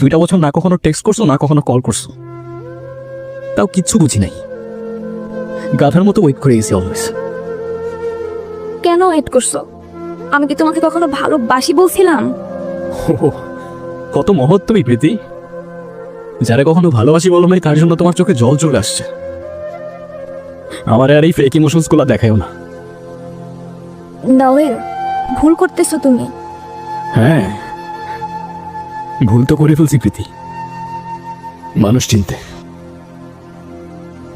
দুইটা বছর না কখনো টেক্সট করছ না কখনো কল করছ। তাও কিচ্ছু বুঝি নাই। গাধার মতো ওয়েট করে গেছি অলওয়েজ কেন ওয়েট করছ? আমি কি তোমাকে কখনো ভালোবাসি বলছিলাম? কত মহৎ তুমি প্রীতি। যারা কখনো ভালোবাসি বলো নাই তার জন্য তোমার চোখে জল চলে আসছে। আমার আর এই ফেক ইমোশনসগুলা দেখায়ও না। নাওয়েল ভুল করতেছো তুমি। হ্যাঁ। ভুল তো করে ফেলছি, প্রীতি। মানুষ চিনতে।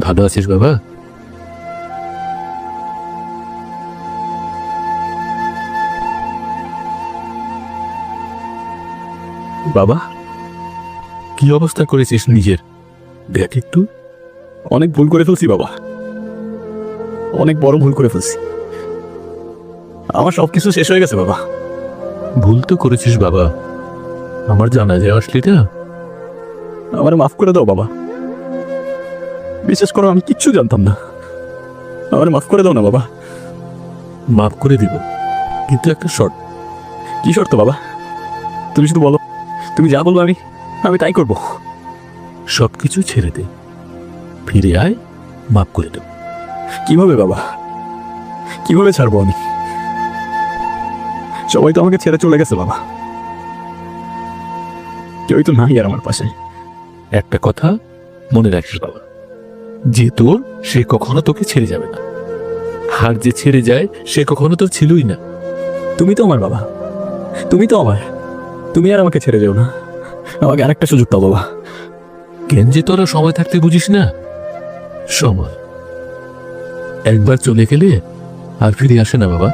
ভালো আছিস বাবা? বাবা, কি অবস্থা করেছিস নিজের? দেখ একটু। অনেক ভুল করে ফেলছি বাবা। অনেক বড় ভুল করে ফেলছি। আমার সবকিছু শেষ হয়ে গেছে বাবা। ভুল তো করেছিস বাবা। আমার জানা যায় আসলি না আমার মাফ করে দাও বাবা। বিশেষ করো আমি কিচ্ছু জানতাম না। আমার মাফ করে দাও না বাবা। মাফ করে দিব কিন্তু একটা শর্ট কি শর্ত বাবা? তুমি শুধু বলো তুমি যা বলব আমি আমি তাই করব। সব কিছু ছেড়ে দে। ফিরে আয় মাফ করে দেব। কীভাবে বাবা? কীভাবে ছাড়বো আমি? সবাই তো আমাকে ছেড়ে চলে গেছে বাবা। কেউই তো নাই আর আমার পাশে। একটা কথা মনে রাখিস বাবা যে তোর সে কখনো তোকে ছেড়ে যাবে না। আর যে ছেড়ে যায় সে কখনো তোর ছিলই না। তুমি তো আমার বাবা। তুমি তো আমার। তুমি আর আমাকে ছেড়ে যেও না। আমাকে আরেকটা সুযোগ দাও বাবা। কেন যে তোরা সময় থাকতে বুঝিস না? সময়। একবার চলে গেলে আর ফিরে আসে না বাবা।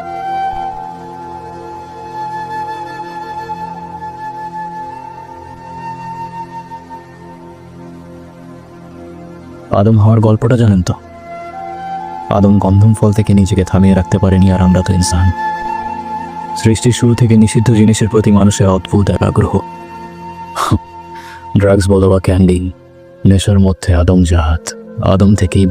আদম হওয়ার গল্পটা জানেন তো? আদম গন্ধম ফল থেকে নিজেকে থামিয়ে রাখতে পারেনি আর আমরা তো ইনসান। সৃষ্টির শুরু থেকে নিষিদ্ধ জিনিসের প্রতি মানুষের অদ্ভুত এক আগ্রহ। ড্রাগস বলো বা ক্যান্ডি, নেশার মধ্যে আদম জাহাত আদম থেকেই